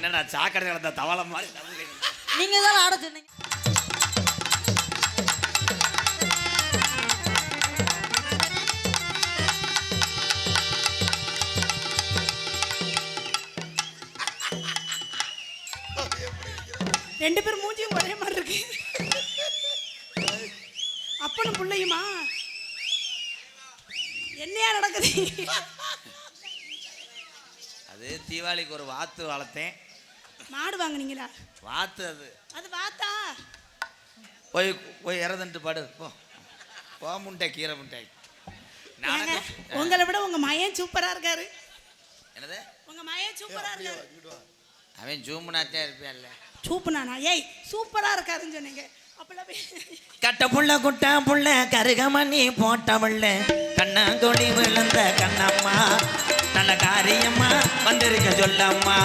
என்னடா சாக்கடை கிடந்த தவளை மாதிரி. நீங்க தான் ஆட சொன்னீங்க. ரெண்டு பேரும் மூஞ்சியும் ஒரே மாதிரி இருக்கு. அப்பனும் பிள்ளையுமா? என்னையா நடக்குது? அது தீபாவளிக்கு ஒரு வாத்து வளர்த்தேன். மாடு வாங்குனீங்களா? வாத்து அது. அது வாத்தா? போய் போய் இறந்துட்டு பாடு போ. போ முண்டை கீரை முண்டை. உங்களை விட உங்க மயன் சூப்பரா இருக்காரு. என்னது? உங்க மயன் சூப்பரா இருக்காரு. அவன் ஜூம்னாச்சா இருப்பியான்ல சூப்பனானா? ஏய் சூப்பரா இருக்காருன்னு சொன்னீங்க. கட்ட புள்ள குட்ட புள்ள கருகமணி போட்ட புள்ள கண்ணாங்கொழி விழுந்த கண்ணம்மா. நல்ல காரியம்மா வந்திருக்க சொல்லம்மா.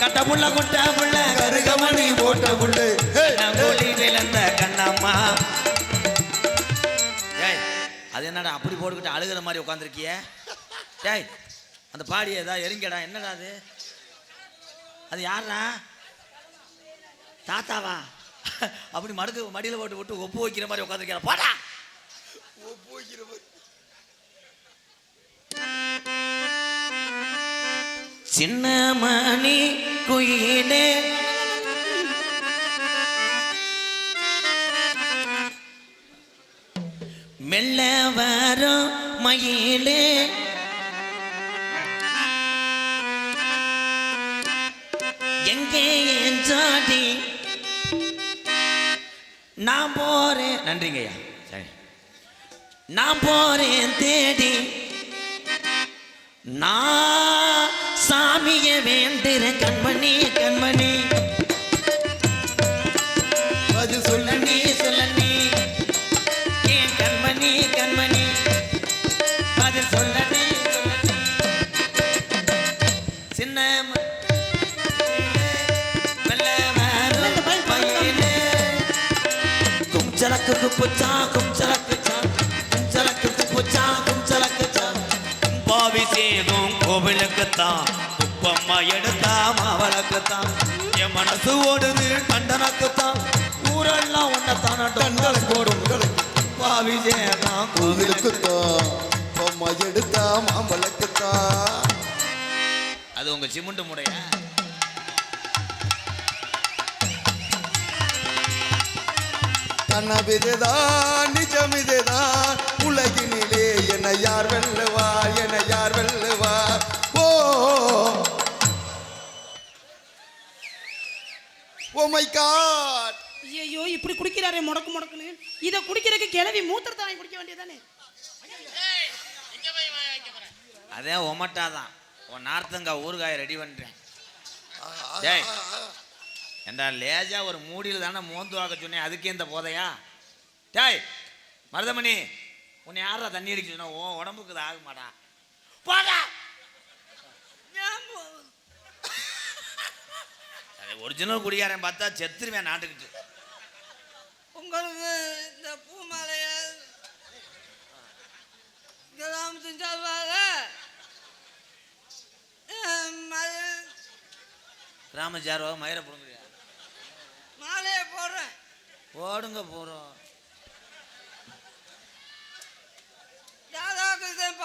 கட்ட புள்ள குட்ட புள்ள கருகமணி போட்ட புள்ளு. கண்ணாங்கொழி விழுந்த கண்ணம்மா. டேய் அது என்னடா அப்படி போட்டுக்கிட்டு அழுகிற மாதிரி உட்காந்துருக்கிய டேய் அந்த பாடி ஏதா எரிங்கடா என்னடா அது? அது யாரா தாத்தாவா? அப்படி மடுக்கு மடியில் போட்டு விட்டு ஒப்பு வைக்கிற மாதிரி உட்காந்துருக்கிற போடா. சின்ன மணி குயிலே. மெல்ல வரும் மயிலே. எங்கே என் ஜாடி நான் போறேன். நன்றிங்கய்யா. சரி. நான் போறேன் தேடி. நான் சாமிய வேண்டுறேன் கண்மணி கண்மணி. அது சொல்லு. சொல்லணி சொல்லணி ஏன் கண்மணி கண்மணி? அது சொல்லணி சொல்லணி சின்ன ம- மெல்ல வரும் மயிலே. கோவிலுக்குத்தான் குப்பம்மா எடுத்தா மாவளக்குத்தான் என் மனசு ஓடுது கண்டனக்குத்தான். ஊரெல்லாம் ஒன்னத்தான கண்களை போடும். கும்பாபிஷேகம் கோவிலுக்குத்தான் பொம்மை எடுத்தா மாம்பழக்குத்தான் அது உங்க சிமெண்ட் முடைய? கனவிதுதான் நிஜம் இதுதான் உலகினிலே என யார் வெல்லுவார் என யார் வெல்லுவார் ஓ மை காட் ஐயோ இப்படி குடிக்கிறாரே முடக்கு முடக்குன்னு. இதை குடிக்கிறதுக்கு கிளவி மூத்திரத்தை வாங்கி குடிக்க வேண்டியதானே அதே ஒமட்டாதான் உன் நார்த்தங்காய் ஊறுகாய் ரெடி பண்ணுறேன் டேய் ஏண்டா லேஜா ஒரு மூடியில் தானே மோந்து வாக்க சொன்னேன். அதுக்கே இந்த போதையா? டேய் மருதமணி உன்னை யாரா தண்ணி அடிக்க சொன்னா? ஓ உடம்புக்கு இது ஆக ஒரிஜினல் குடிகாரன் பார்த்தா செத்துருவேன் நாட்டுக்கிட்டு. உங்களுக்கு இந்த பூ மாலைய இதெல்லாம் செஞ்சாவாங்க ராமஜாரோ மயிரை பிடுங்குறியா? மாலையை போடுறேன். ஓடுங்க போகிறோம் ராதா கிருஷ்ணன்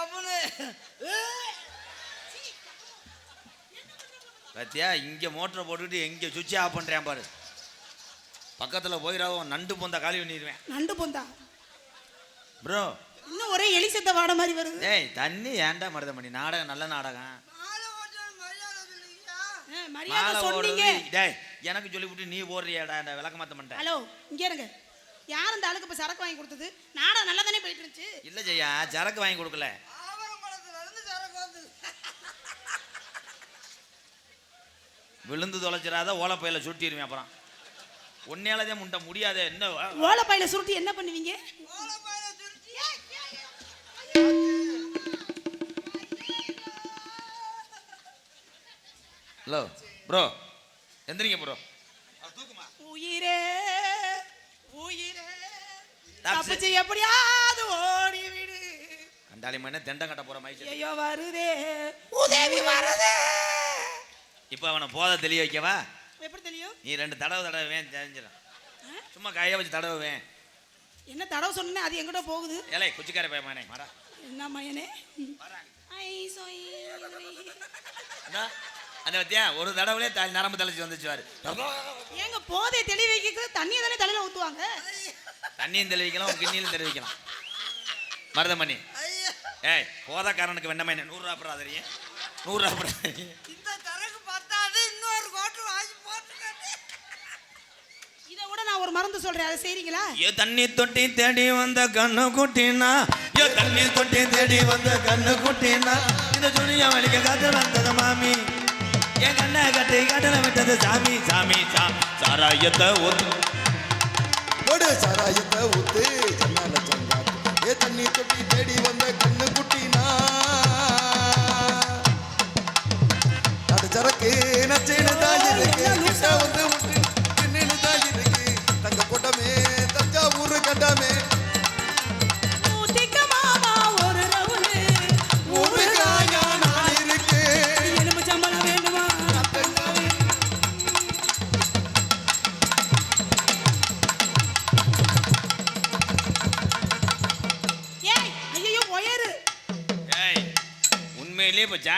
பப்புனு பாத்தியா இங்கே மோட்டரை போட்டுக்கிட்டு எங்கே சுவிட்ச் ஆஃப் பண்ணுறேன் பாரு. பக்கத்தில் போயிடாவும் நண்டு பொந்த காலி பண்ணிடுவேன் நண்டு பொந்தா? ப்ரோ இன்னும் ஒரே எலி செத்த வாட மாதிரி வருது. ஏய் தண்ணி ஏன்டா மருதமணி நாடகம் நல்ல நாடகம். மரியாதை சொன்னீங்க. டேய் எனக்கு சொல்லிவிட்டு நீ போடுறியாடா இந்த விளக்க மாத்த மாட்டேன் ஹலோ இங்க இருங்க. யார் அந்த ஆளுக்கு இப்ப சரக்கு வாங்கி கொடுத்தது? நாடகம் நல்லா தானே போயிட்டு இருந்துச்சு. இல்லை ஜெயா சரக்கு வாங்கி கொடுக்கல ஆவரங்குளத்துல இருந்து சரக்கு வந்து விழுந்து தொலைச்சிடாத ஓலப்பையில சுட்டிடுவேன் அப்புறம். உன்னையாலதே முண்ட முடியாதே என்ன? ஓலப்பையில சுருட்டி என்ன பண்ணுவீங்க? ஓலப்பாயில சுருட்டி. ஹலோ ப்ரோ எந்திரிங்க ப்ரோ உயிரே உயிரே. தப்பு தப்பிச்சு எப்படியாவது ஓடி விடு கண்டாளி மண்ணே தெண்டம் கட்ட போற மைச்சு ஐயோ வருதே. உதவி வருதே. இப்போ அவனை போத தெளிய வைக்கவா? எப்படி தெரியும் நீ ரெண்டு தடவை தடவுவேன் தெரிஞ்சிடும் சும்மா கையை வச்சு தடவுவேன். என்ன தடவை சொன்னேன் அது எங்கிட்ட போகுது? ஏலே குச்சிக்கார பயமானே மாடா என்ன மயனே ஐ, சொய். அண்ணா, அந்த பத்தியா ஒரு தடவுலே த நரம்பு தலைச்சி வந்துச்சு பாரு ஏங்க போதை தெளி வைக்க தண்ணியை தானே தலையில ஊத்துவாங்க? தண்ணியும் தெளிவிக்கலாம் கிண்ணியிலும் தெளிவிக்கலாம் மருதமணி. ஏய் போதக்காரனுக்கு வெண்ணமை என்ன நூறுரூவா அப்புறம் நூறுரூவா அப்புறம் இந்த தரகு பத்தாது இன்னொரு கோட்டு வாங்கி போட்டுக்கிட்டு விட நான் ஒரு மருந்து சொல்றேன். அதை செய்றீங்களா? ஏ தண்ணி தொட்டி தேடி வந்த கண்ணு குட்டினா ஏ தண்ணி தொட்டி தேடி வந்த கண்ணு குட்டினா இந்த துணியா வலிக்க காத்து வந்தது மாமி. என் கண்ணை கட்டி கடலை விட்டது சாமி சாமி சாமி சாராயத்தை ஒத்து போடு சாராயத்தை சங்காத்து ஏ தண்ணி தொட்டி தேடி வந்த கண்ணு குட்டினா. அது சரக்கு நச்சேனு தான் இருக்கு. வந்து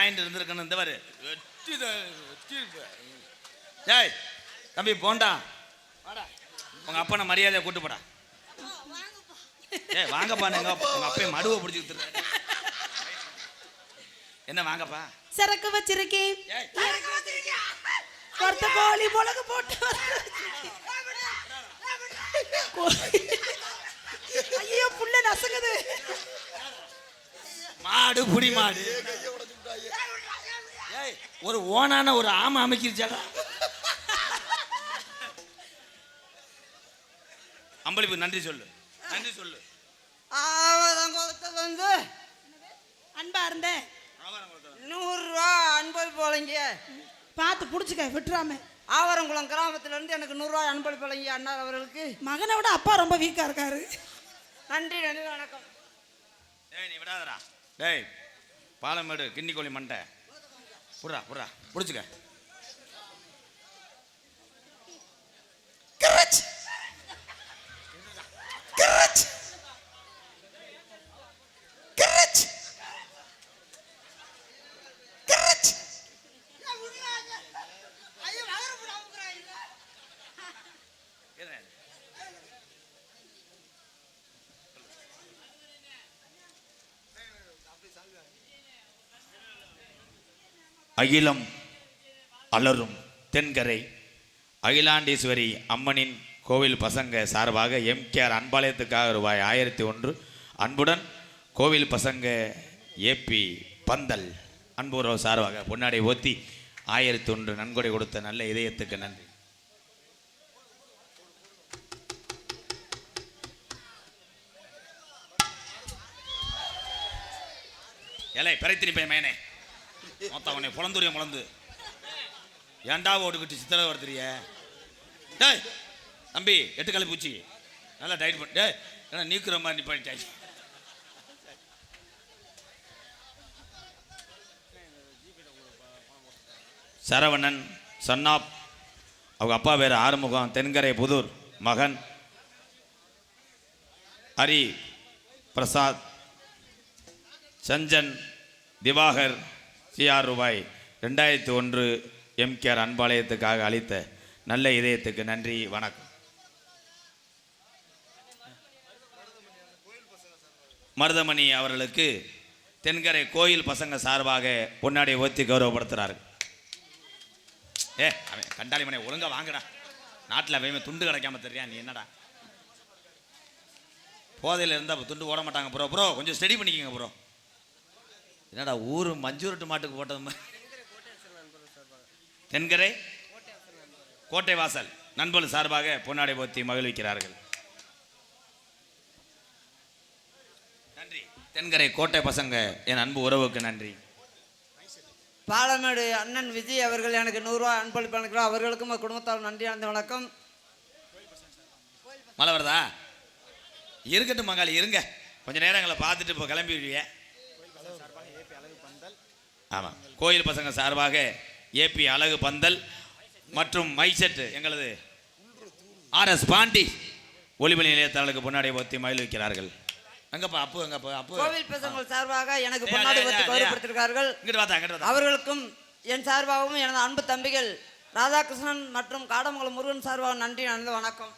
ஜாயிண்ட் இருந்திருக்கணும். இந்த பாரு. வெட்டி த- வெட்டி ப- ஏய் தம்பி போண்டா. வாடா. உங்க அப்பனை மரியாதையை கூட்டு போடா. ஏய் வாங்கப்பா அப்பா- உங்க அப்பையும் மடுவை பிடிச்சி என்ன வாங்கப்பா? சரக்கு வச்சிருக்கேன். வறுத்த கோழி மிளகு போட்டு ஐயோ புள்ள நசுங்குது. மாடு புடி மாடு. ஏய் ஒரு ஓனான ஒரு ஆமை அமைக்கிருச்சாடா? அம்பளிப்பு நன்றி சொல்லு. நன்றி சொல்லு. வந்து அன்பா இருந்தேன் நூறுரூவா அன்பளிப்பு வழங்கிய பார்த்து புடிச்சுக்க விட்டுறாம. ஆவரங்குளம் கிராமத்துல இருந்து எனக்கு நூறுரூவா அன்பளிப்பு வழங்கிய அண்ணா அவர்களுக்கு மகனை விட அப்பா ரொம்ப வீக்கா இருக்காரு. நன்றி நன்றி வணக்கம். டேய் நீ விடாதடா. டேய் பாலமேடு கிண்ணிக்கோழி மண்டை. புறா புறா பிடிச்சிக்க. அகிலம் அலரும் தென்கரை அகிலாண்டீஸ்வரி அம்மனின் கோவில் பசங்க சார்பாக எம்கேஆர் அன்பாலயத்துக்காக ரூபாய் ஆயிரத்தி ஒன்று. அன்புடன் கோவில் பசங்க ஏபி பந்தல் அன்புறவு சார்பாக பொன்னாடை ஓத்தி ஆயிரத்தி ஒன்று நன்கொடை கொடுத்த நல்ல இதயத்துக்கு நன்றி. ஏலே பிறைத்தினி பையன் மேனே மொத்தம் உன்னை புலந்துரிய முளந்து ஏண்டா ஓட்டுக்கிட்டு சித்திரை வருத்துறிய டேய் தம்பி எட்டு கலை பூச்சி. நல்லா டைட் பண்ண டேய் ஏன்னா நீக்குற மாதிரி நீ பண்ணிட்டாச்சு சரவணன் சன்னாப் அவங்க அப்பா பேர் ஆறுமுகம் தென்கரை புதூர் மகன் ஹரி பிரசாத் சஞ்சன் திவாகர் சிஆர் ரூபாய் ரெண்டாயிரத்தி ஒன்று எம்கேஆர் அன்பாலயத்துக்காக அளித்த நல்ல இதயத்துக்கு நன்றி வணக்கம். மருதமணி அவர்களுக்கு தென்கரை கோயில் பசங்க சார்பாக பொன்னாடியை ஓத்தி கௌரவப்படுத்துகிறார்கள் ஏ அவன் கண்டாளி மனை ஒழுங்காக வாங்கடா. நாட்டில் அவன் துண்டு கிடைக்காம தெரியா நீ என்னடா? போதையில் இருந்தால் துண்டு ஓட மாட்டாங்க ப்ரோ ப்ரோ கொஞ்சம் ஸ்டடி பண்ணிக்கோங்க ப்ரோ என்னடா ஊர் மஞ்சூரட்டு மாட்டுக்கு போட்டது மாதிரி. தென்கரை கோட்டை வாசல் நண்பர்கள் சார்பாக பொன்னாடை போத்தி மகிழ்விக்கிறார்கள். நன்றி. தென்கரை கோட்டை பசங்க என் அன்பு உறவுக்கு நன்றி. பாலமேடு அண்ணன் விஜய் அவர்கள் எனக்கு நூறுரூவா அன்பளிப்பு அனுப்புகிறார். அவர்களுக்கும் அவர் குடும்பத்தால் நன்றி அந்த வணக்கம். மழை வருதா? இருக்கட்டும் மங்காளி இருங்க. கொஞ்ச நேரம் எங்களை பார்த்துட்டு இப்போ கிளம்பிடுவீங்க ஆமாம் கோயில் பசங்க சார்பாக ஏபி அழகு பந்தல் மற்றும் மைசெட் எங்களது ஆர்எஸ் பாண்டி ஒளிமணி நிலையத்தாளருக்கு பொன்னாடை போத்தி மயில் வைக்கிறார்கள் எங்கப்பா அப்பு எங்கப்பா அப்பு? கோவில் பசங்கள் சார்பாக எனக்கு பொன்னாடி ஏய், கௌரவப்படுத்திருக்கார்கள் அவர்களுக்கும் என் சார்பாகவும் எனது அன்பு தம்பிகள் ராதாகிருஷ்ணன் மற்றும் காடமங்கலம் முருகன் சார்பாக நன்றி நடந்த வணக்கம்.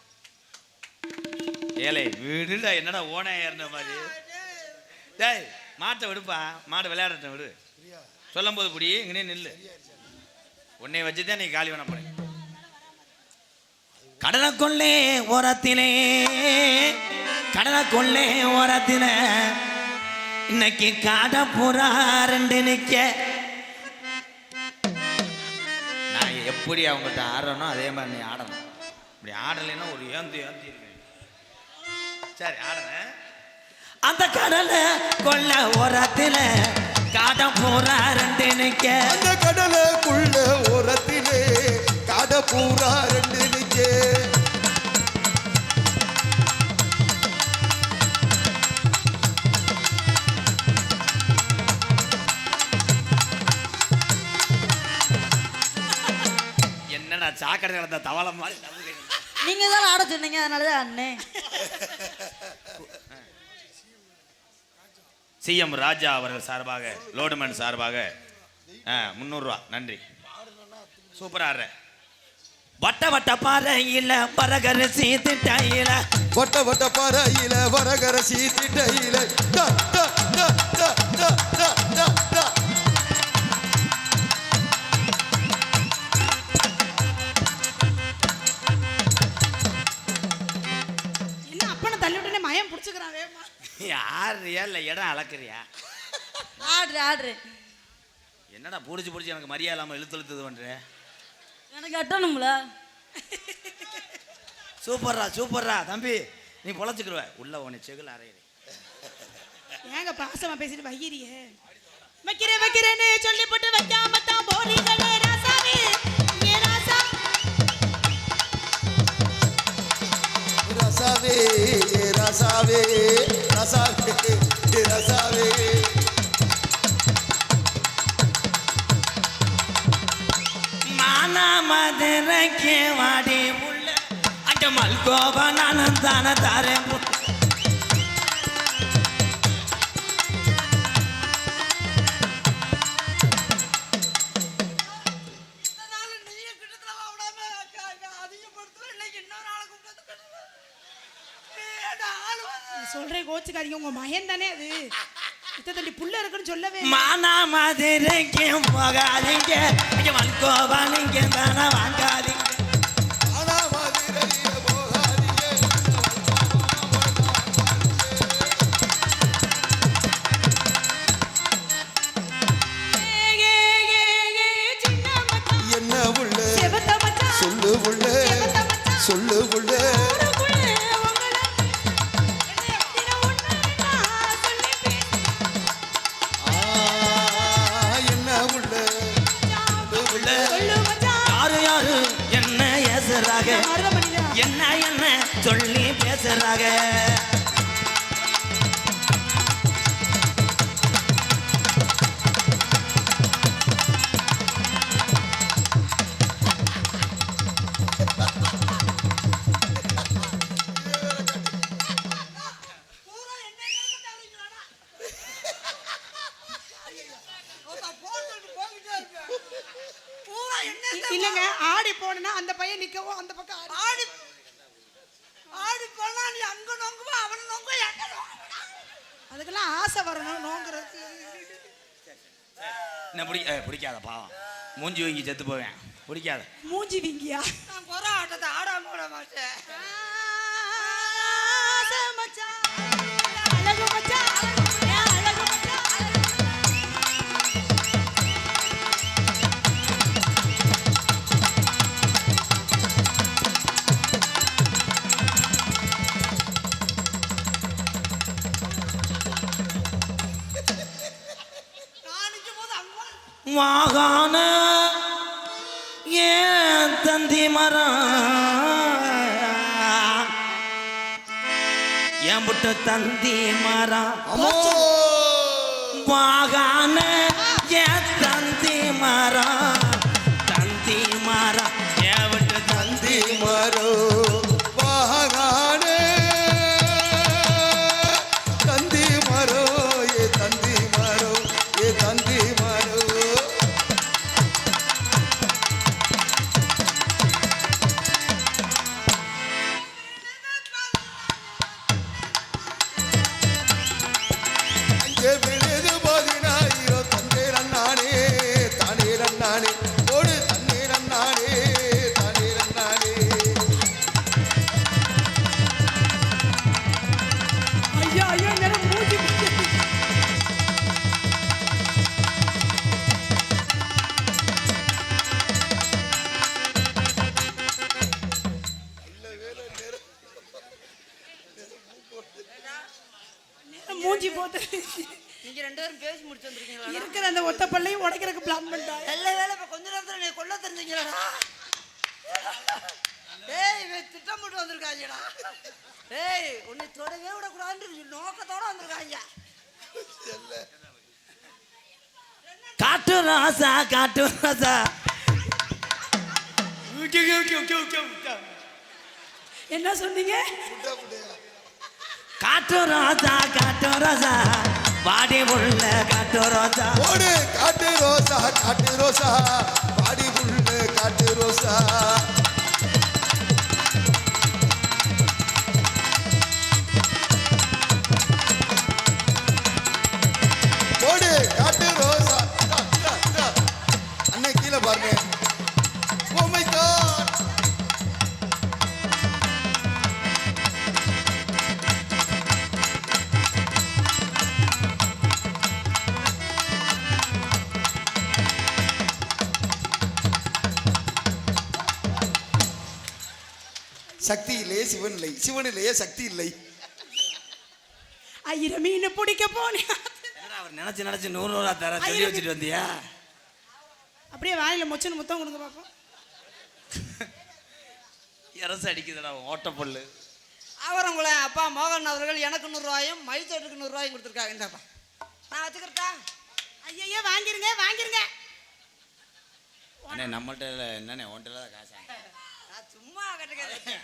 ஏலே விடுடா என்னடா ஓனை ஏறின மாதிரி? டேய் மாட்டை விடுப்பா. மாடு விளையாடட்டும் விடு. சொல்லும் போது புடி இங்கனே நில்லு. உன்னை வச்சுதான் நீ காலி பண்ண போற கடலுக்குள்ளே ஓரத்திலே கடலுக்குள்ளே ஓரத்திலே இன்னைக்கு காட புறா ரெண்டு நிக்க. நான் எப்படி அவங்கள்ட்ட ஆடுறனோ அதே மாதிரி நீ ஆடணும். இப்படி ஆடலைன்னா ஒரு ஏந்து ஏந்தி சரி ஆடுறேன். அந்த கடலை கொள்ள ஓரத்தில் காட புறா ரெண்டு நிக்க. அந்த கடலுக்குள்ள ஓரத்திலே காட பூரா ரெண்டு நிக்கே. என்னடா சாக்கடை கிடந்த தவளை மாதிரி. நீங்க தான் ஆட சொன்னீங்க அதனாலதான் அண்ணே. சிஎம் ராஜா அவர்கள் சார்பாக லோடுமேன் சார்பாக. ஆ, முந்நூறுரூவா நன்றி. சூப்பராக ஆடுற. வட்ட வட்ட பாறையில வரகரசி திட்டையில. வட்ட வட்ட பாறையில வரகரசி திட்டையில. பிடிச்சி பிடிச்சி எனக்கு மரியாதை இல்லாமல் இழுத்து இழுத்து இது பண்ற. எனக்கு கட்டணும்ல சூப்பர்ரா சூப்பர்ரா. தம்பி நீ பொழைச்சிக்கிருவ. உள்ள உன்னை செகுல அறையிற ஏங்க பாசமா பேசிட்டு வைக்கிறியே வைக்கிறேன் வைக்கிறேன்னு சொல்லி போட்டு வைக்காம தான் போறீங்களே ராசாவே. ஏ ராசா? ரசாவே ரசாவே ரசாவே ரசாவே. மானா மதுரைக்கு வாடி உள்ள அங்க மல்கோபா நானும் தானே தாரேன் சொல்றேன் கோச்சுக்காதீங்க உங்க மகன் தானே அது. இத்த புள்ள இருக்குன்னு சொல்லவே மானா மதுரைக்கு போகாதீங்க. அங்க நீங்க தானே வாங்காதீங்க. மச்சான். யாரு யாரு என்ன ஏசுறாங்க. என்ன என்ன சொல்லி பேசுறாங்க மூஞ்சி வாங்கி செத்து போவேன். பிடிக்காத. மூஞ்சி வீங்கியா? நான் குறை மரம் என் புட்டு தந்தி மரம் அம்மோ வாகான Give me ராசா என்ன சொன்னீங்க? காட்டு ராசா காட்டு ராசா பாடி உள்ள காட்டு ரோசா ஓடு காட்டு ரோசா காட்டு ரோசா பாடி புல்லு காட்டு ரோசா சக்தியிலே சிவன் இல்லை சிவனிலேயே சக்தி இல்லை ஐயர மீன் பிடிக்க போனேன். என்னடா அவர் நினைச்சு நினைச்சு நூறு நூறா தர சொல்லி வச்சுட்டு வந்தியா? அப்படியே வாயில மொச்சன்னு முத்தம் கொடுங்க பார்ப்போம் இரசு அடிக்குதுடா ஓட்டப்பல்லு அவரங்குள அப்பா மோகன் அவர்கள் எனக்கு நூறுரூவாயும் மைத்தோட்டுக்கு நூறுரூவாயும் கொடுத்துருக்காங்க இந்தாப்பா. நான் வச்சுக்கிறட்டா ஐயையோ வாங்கிருங்க வாங்கிருங்க. அண்ணே நம்மள்ட்ட என்னண்ணே ஒன்றில் தான் காசா சும்மா கட்டுக்கிறேன்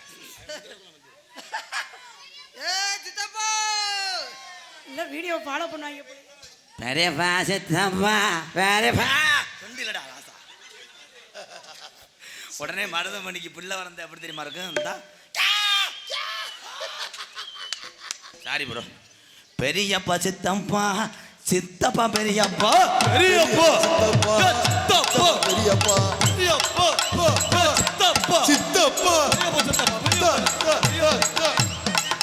ஏ சித்தப்பா! இல்ல வீடியோ ஃபாலோ பண்ணுவாங்க. பெரியப்பா சித்தப்பா பெரியப்பா சொண்டிலடா ராசா. உடனே மருதமணிக்கு பிள்ளை வரந்த எப்படி தெரியுமா இருக்கும்? சாரி ப்ரோ பெரியப்பா சித்தப்பா. சித்தப்பா பெரியப்பா. பெரியப்பா. சித்தப்பா. பெரியப்பா. சித்தப்பா.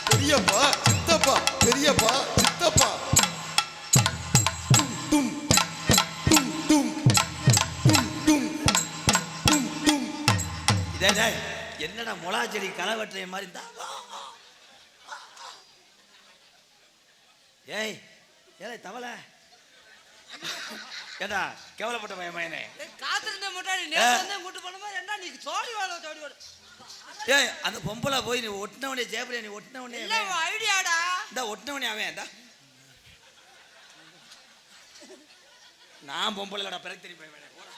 பெரியப்பா சித்தப்பா பெரியப்பா. சித்தப்பா டும் டும் டும் டும் டும் டும் டும் டேய், டேய், என்னடா மொளா செடி களை வெட்டுற மாதிரி இருந்தா? ஏய் ஏலே தவளை. ஏடா கேவலப்பட்ட பையன் மயனே காத்திருந்த முட்டாடி வந்து கூட்டு பண்ணுமா என்ன நீ சோடி வாழ சோடி வாழ ஏய் அந்த பொம்பளை போய் நீ ஒட்டினவனே ஜெயபிரியா நீ ஒட்டினவனே இல்ல உன் ஐடியாடா? இந்த ஒட்டினவனே அவன் இந்தா. நான் பொம்பளைடா பிறகு போடா.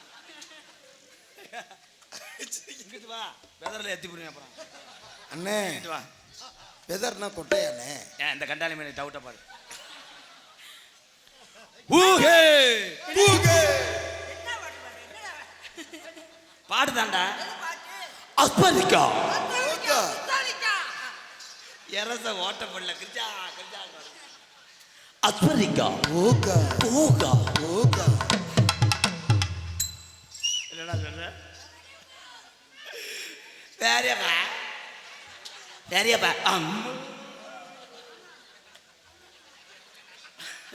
இங்கிட்டு வா. வெதரில் எத்தி புரியும் அப்புறம். அண்ணே வா. வெதர்னா கொட்டையாண்ணே ஏன் இந்த கண்டாளி மீன் டவுட்டை பாரு. ஊஹே பூகே பாடுதாண்டா? அஸ்பரிக்கா இரச ஓட்ட பண்ணல கிரிஜா கிரிஜா. அஸ்பரிக்கா ஓகா ஊகா? ஓகா என்னடா சொல்ற? பெரியப்பா பெரியப்பா அம்.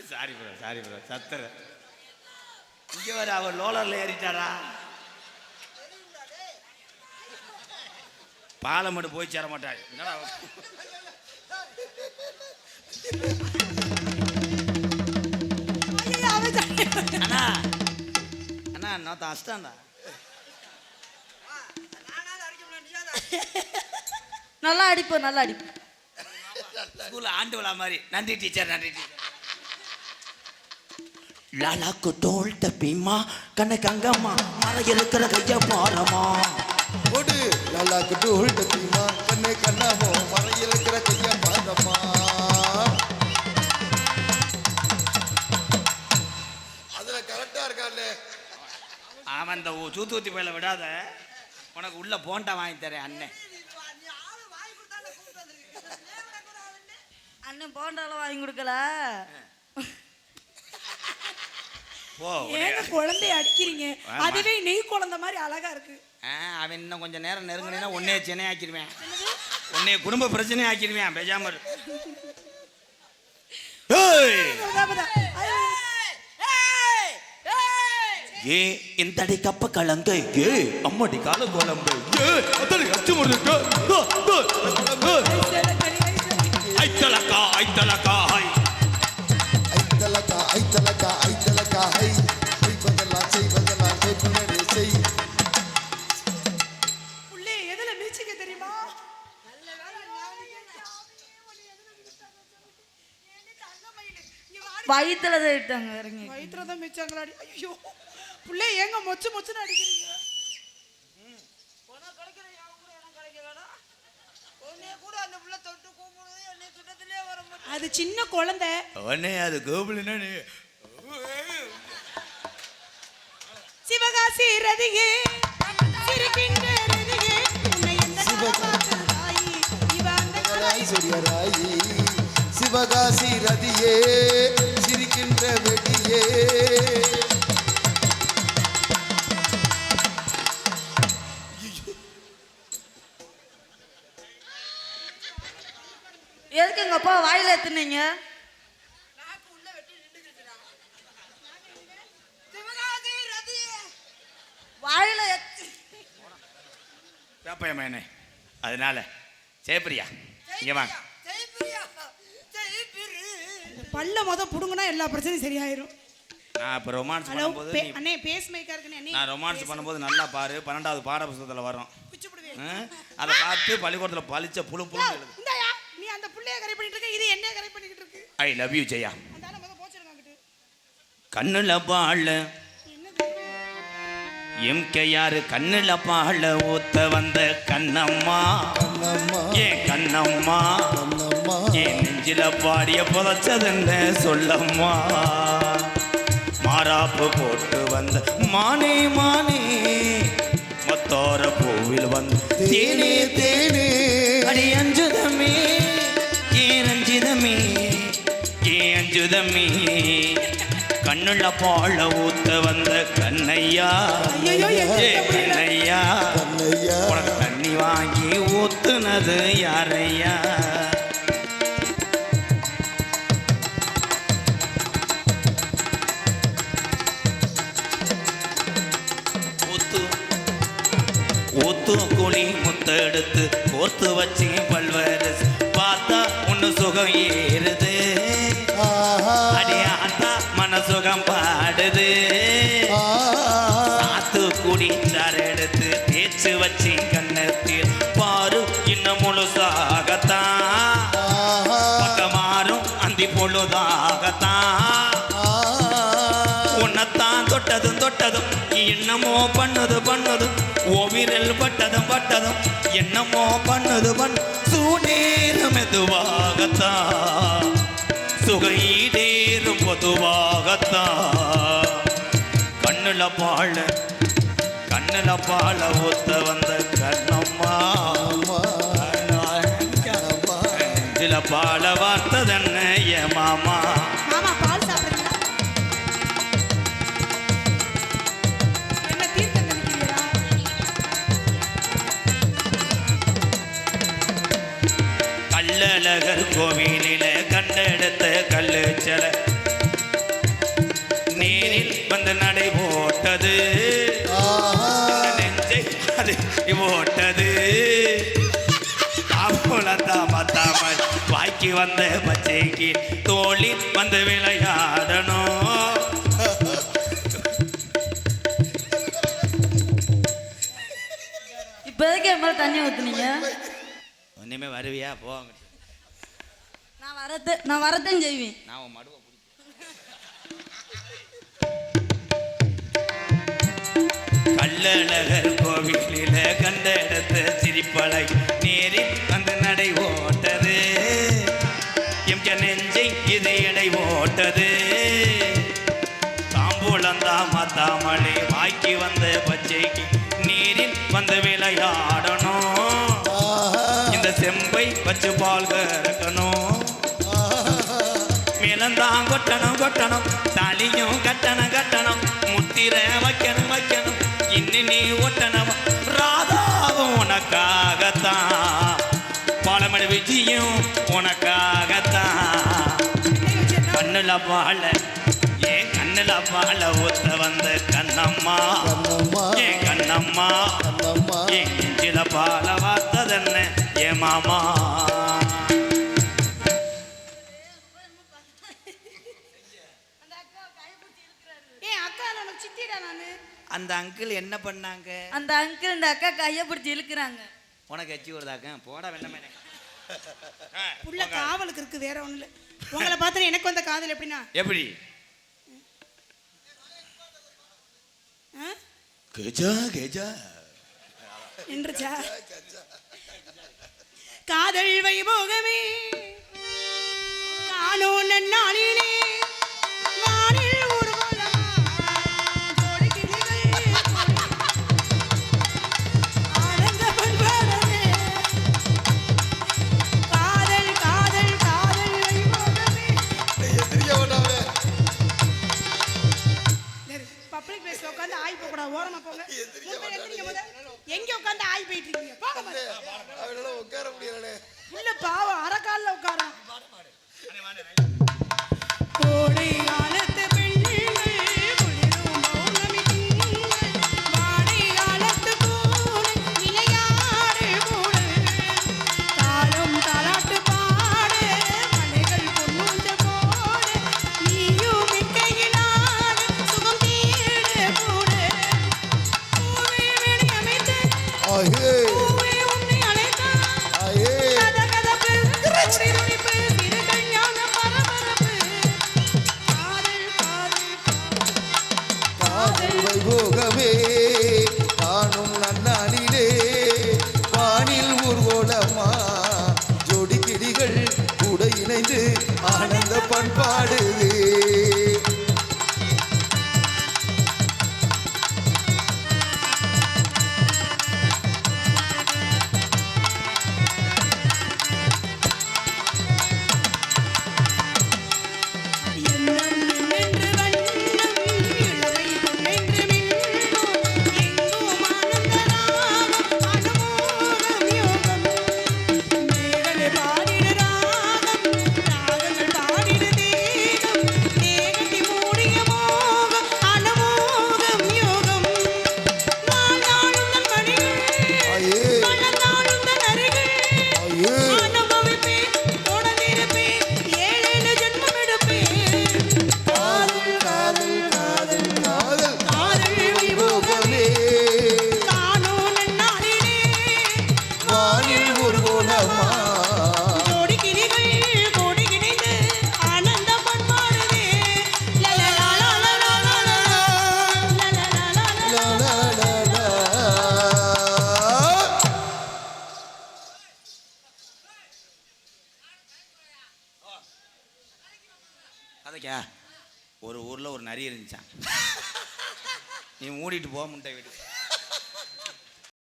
சாரி ப்ரோ சாரி ப்ரோ சத்துற இங்கே வர அவர் லோலரில் ஏறிட்டாரா? பாலம் மட்டும் போய் சேர மாட்டாள் என்னடா. அண்ணா. அண்ணா நான் அஸ்டாண்டா நல்லா அடிப்போம் நல்லா அடிப்போம் ஸ்கூலில் ஆண்டு விழா மாதிரி. நன்றி டீச்சர் நன்றி டீச்சர். லாலாக்கு தோல் தப்பிமா கண்ணு கங்கம்மா. மர இருக்கிற கைய பாரமா ஓடு குட்டு உள்ட தீமா கண்ணே கண்ணாமோ மறையில் இருக்கிற கையா பாதம்மா அதுல கரெக்டா இருக்கான்ல அவன் இந்த ஊ- தூத்துக்குடி பயில விடாத. உனக்கு உள்ள போண்டா வாங்கி தரேன் அண்ணன் அண்ணன் போண்டாலாம் வாங்கி கொடுக்கல. ஏங்க குழந்தைய அடிக்கிறீங்க. அதுவே நெய் குழந்தை மாதிரி அழகா இருக்கு ஆ, அவன் இன்னும் கொஞ்சம் நேரம் நெருங்கினா உன்னைய சென்னை ஆக்கிடுவேன் உன்னைய குடும்ப பிரச்சனை ஆக்கிடுவேன் பேசாம. ஏ இந்த அடி கப்ப கலங்க ஏ அம்மடி கால குழம்பு ஏ அதடி. ஐத்தலக்கா ஐத்தலக்கா ஐ வயிற்றுல தான் விட்டாங்க இறங்கி வயிற்றுல தான் மிச்சாங்களாடி ஐயோ புள்ளை ஏங்க மொச்சு மொச்சுன்னு அடிக்கிறீங்க? அது சின்ன குழந்தை. உடனே அது கோபுலன்னு சிவகாசி ரதிகே சிரிக்கின்ற ரதிகே உன்னை எந்த பார்த்த தாயி இவ அந்த ராய் சிவகாசி ரதியே சிரிக்கின்ற வெடியே. எதுக்கு எங்க அப்பா வாயில எத்துனீங்க சிவகாசி ரதியே. வாயில எத்து பேப்பயமேனே அதனால ஜெயப்பிரியா இங்க வாங்க. பல்ல முத புடுங்கினா எல்லா பிரச்சனையும் சரியாயிரும். நான் இப்போ ரொமான்ஸ் ஹலோ பண்ணும்போது பே- நீ அண்ணே பேஸ் மைக்கா அண்ணே நான் ரொமான்ஸ் பண்ணும்போது நல்லா பாரு பன்னெண்டாவது பாட புத்தகத்தில் வரும். பிச்சு புடுவேன் ஆ? அதை பார்த்து பள்ளிக்கூடத்தில் பளிச்ச புழு புழு எழுது. இந்தாயா நீ அந்த புள்ளைய கரை பண்ணிட்டு இருக்க இது என்ன கரை பண்ணிக்கிட்டு இருக்கு? I love you Jaya. அந்த ஆளை முத போச்சிருங்க அங்கிட்டு. கண்ணுல பாழ என்னது எம்கேயாரு கண்ணுல பாழ ஊத்த வந்த கண்ணம்மா. கண்ணம்மா. ஏன் கண்ணம்மா? கண்ணம்மா ஏன் நெஞ்சில பாடிய புதைச்சதுன்னு சொல்லம்மா. மாறாப்பு போட்டு வந்த மானே மானே மத்தோர பூவில் வந்து தேனே தேனே. அடி அஞ்சுதமே ஏன் அஞ்சுதமே ஏன் அஞ்சுதமே. கண்ணுள்ள பாழ ஊத்த வந்த ஏ கண்ணையா. கண்ணையா. உனக்கு தண்ணி வாங்கி ஊத்துனது யாரையா? ஊத்து குழி முத்தெடுத்து கோர்த்து வச்சு பல்வேறு பார்த்தா ஒன்று சுகம் ஏறுது. அடியாத்தா மனசுகம் பாடுது. ஆஹா. சாத்து குடி சாறு எடுத்து தேய்ச்சு வச்சு கண்ணத்தில் பாரு இன்னும் முழுசாகத்தான். பக்கமாறும் அந்தி பொழுதாகத்தான். உன்னைத்தான் தொட்டதும் தொட்டதும் என்னமோ பண்ணுது பண்ணுது. ஓவிரல் பட்டதும் பட்டதும் என்னமோ பண்ணுது பண்ணு சூடேறும் மெதுவாகத்தான். சுகையீடேறும் பொதுவாகத்தான். கண்ணுல பாழ கண்ணுல பாழ ஊத்த வந்த கண்ணம்மா. பாழ வார்த்ததென்ன ஏ மாமா? போட்டது. நெஞ்சை அது ஓட்டது தாமத்தாமல் வாய்க்கு வந்த பச்சைக்கு தோளில் வந்து விளையாடணும். இப்ப எதுக்கு என் மேல தண்ணி ஊத்துனீங்க? இனிமே வருவியா? போங்க நான் வரது நான் வரதான் செய்வேன். நான் உன் கள்ளழகர் கோவிலில கண்ட இடத்த சிரிப்பலை நேரில் அந்த நடை ஓட்டது. எம் நெஞ்சை இது எடை ஓட்டது. தாம்பூலந்தா மாத்தாமலே வாய்க்கு வந்த பச்சைக்கு நீரில் வந்து விளையாடணும். இந்த செம்பை வச்சு பால் கறக்கணும். மேலந்தான் கொட்டணும் கொட்டணும் தாலியும் கட்டணம் கட்டணம். முத்திர வைக்கணும் வைக்கணும். இன்னும் நீ ஒட்டணும் ராதாவும் உனக்காகத்தான். பாலமடி விஜயும் உனக்காகத்தான். கண்ணுல பாழ ஏன் கண்ணுல பாழ ஊத்த வந்த கண்ணம்மா. கண்ணம்மா. ஏன் கண்ணம்மா. கண்ணம்மா. ஏன் நெஞ்சில பால வார்த்ததென்ன? ஏ மாமா. அக்கா சித்திடா நானு? அந்த அங்கிள் என்ன பண்ணாங்க? அந்த அங்கிள் இந்த அக்கா கைய பிடிச்சி இழுக்கிறாங்க. உனக்கு எச்சி வருதாக்க போட வேண்டாமே உள்ள காவலுக்கு இருக்கு வேற ஒண்ணு இல்ல உங்களை பார்த்தா எனக்கு வந்த காதல் எப்படின்னா? எப்படி? கேஜா கேஜா. நின்றுச்சா காதல் வைபோகமே. காணோன் நாளிலே ஓரமா போங்க. எங்க உட்காந்து ஆய் போயிட்டு இருக்கீங்க? உட்கார முடியல இல்ல பாவம் அரை காலில்